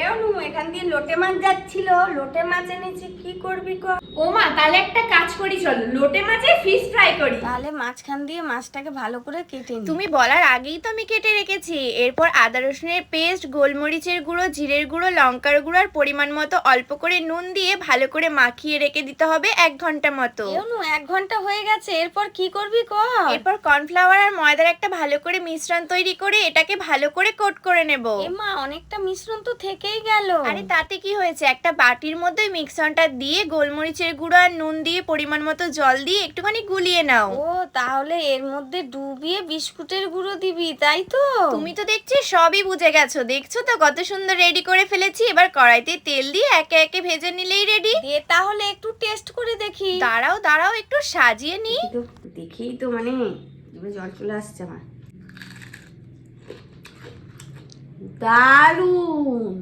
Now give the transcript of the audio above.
এও এখান দিয়ে লোটে মাছ যাচ্ছিল। লোটে মাছ এনেছি কি করবি ক? ও মা তাহলে একটা কাজ করি চল। লোটে মাছের ফিশ ফ্রাই করি। তাহলে মাঝখান দিয়ে মাছটাকে ভালো করে কেটে নি। তুমি বলার আগেই তো আমি কেটে রেখেছি। এরপর আদা রসুনের পেস্ট গোলমরিচের গুঁড়ো জিরের গুঁড়ো লঙ্কার গুঁড়ো আর পরিমাণ মতো অল্প করে নুন দিয়ে ভালো করে মাখিয়ে রেখে দিতে হবে এক ঘণ্টা মতো। এও এক ঘণ্টা হয়ে গেছে এরপর কি করবি ক? এরপর কর্নফ্লাওয়ার আর ময়দার একটা ভালো করে মিশ্রণ তৈরি করে এটাকে ভালো করে কোট করে নেব। এমা অনেকটা মিশ্রণ তো থেকেই গেল। আরে তাতে কি হয়েছে? একটা বাটির মধ্যে মিক্সনটা দিয়ে গোলমরিচের গুঁড়ো আর নুন দিয়ে পরিমাণ মতো জল দিয়ে একটুখানি গুলিয়ে নাও। ও তাহলে এর মধ্যে ডুবিয়ে বিস্কুটের গুঁড়ো দিবি তাই তো? তুমি তো দেখছি সবই বুঝে গেছো। দেখছ তো কত সুন্দর রেডি করে ফেলেছি। এবার কড়াইতে তেল দিয়ে একে একে ভেজে নিলেই রেডি। দে তাহলে একটু টেস্ট করে দেখি। দাঁড়াও দাঁড়াও একটু সাজিয়ে নি। দেখি তো দেখেই তো মানে জল চলে আসছে আমার। দারুণ!